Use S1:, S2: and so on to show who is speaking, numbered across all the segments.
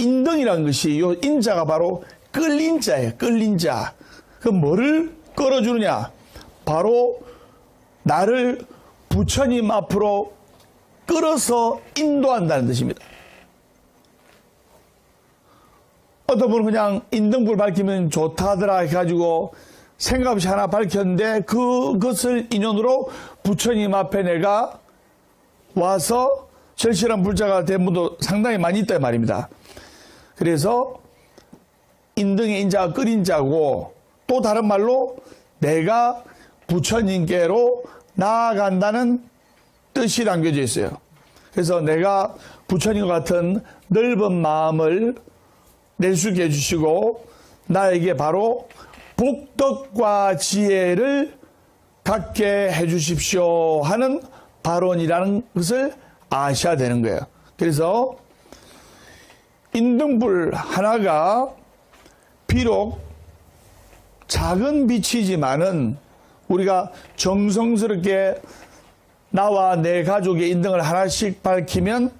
S1: 인이라는 것이 요 인자가 바로 끌린 자예요. 끌린 자. 그 뭐를 끌어주느냐? 바로 나를 부처님 앞으로 끌어서 인도한다는 뜻입니다. 어떤 분은 그냥 인등불 밝히면 좋다더라 해가지고 생각 없이 하나 밝혔는데 그것을 인연으로 부처님 앞에 내가 와서 절실한 불자가 된 분도 상당히 많이 있다 이 말입니다. 그래서 인등의 인자가 끓인 자고 또 다른 말로 내가 부처님께로 나아간다는 뜻이 담겨져 있어요. 그래서 내가 부처님과 같은 넓은 마음을 내수게 해주시고 나에게 바로 복덕과 지혜를 갖게 해주십시오 하는 발언이라는 것을 아셔야 되는 거예요. 그래서 인등불 하나가 비록 작은 빛이지만은 우리가 정성스럽게 나와 내 가족의 인등을 하나씩 밝히면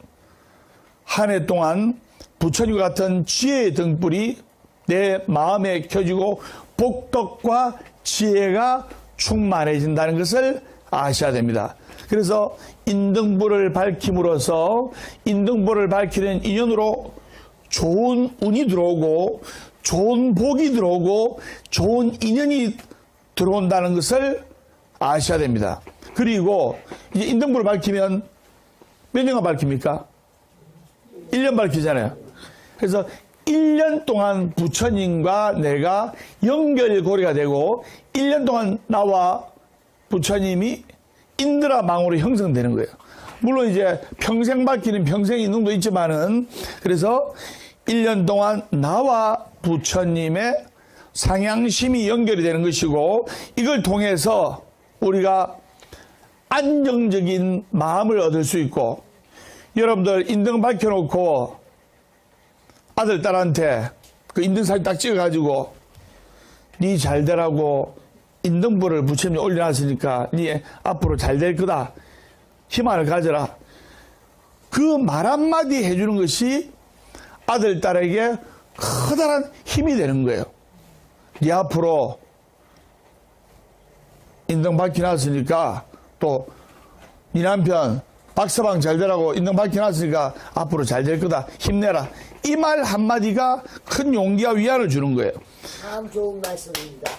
S1: 한 해 동안 부처님과 같은 지혜의 등불이 내 마음에 켜지고 복덕과 지혜가 충만해진다는 것을 아셔야 됩니다. 그래서 인등불을 밝힘으로써 인등불을 밝히는 인연으로 좋은 운이 들어오고 좋은 복이 들어오고 좋은 인연이 들어온다는 것을 아셔야 됩니다. 그리고 이제 인등불을 밝히면 몇 년간 밝힙니까? 1년 밝히잖아요. 그래서 1년 동안 부처님과 내가 연결고리가 되고 1년 동안 나와 부처님이 인드라 망으로 형성되는 거예요. 물론 이제 평생 밝히는 평생 인능도 있지만은 그래서 1년 동안 나와 부처님의 상향심이 연결이 되는 것이고 이걸 통해서 우리가 안정적인 마음을 얻을 수 있고 여러분들 인등 밝혀놓고 아들 딸한테 그 인등사진 딱 찍어가지고 니 잘되라고 인등불을 부처님이 올려놨으니까 니 앞으로 잘 될 거다. 희망을 가져라. 그 말 한마디 해주는 것이 아들 딸에게 커다란 힘이 되는 거예요. 니 앞으로 인등 밝혀놨으니까 또니 남편 박서방 잘 되라고 인등 밝혀놨으니까 앞으로 잘 될 거다. 힘내라. 이 말 한마디가 큰 용기와 위안을 주는 거예요.
S2: 참 좋은 말씀입니다.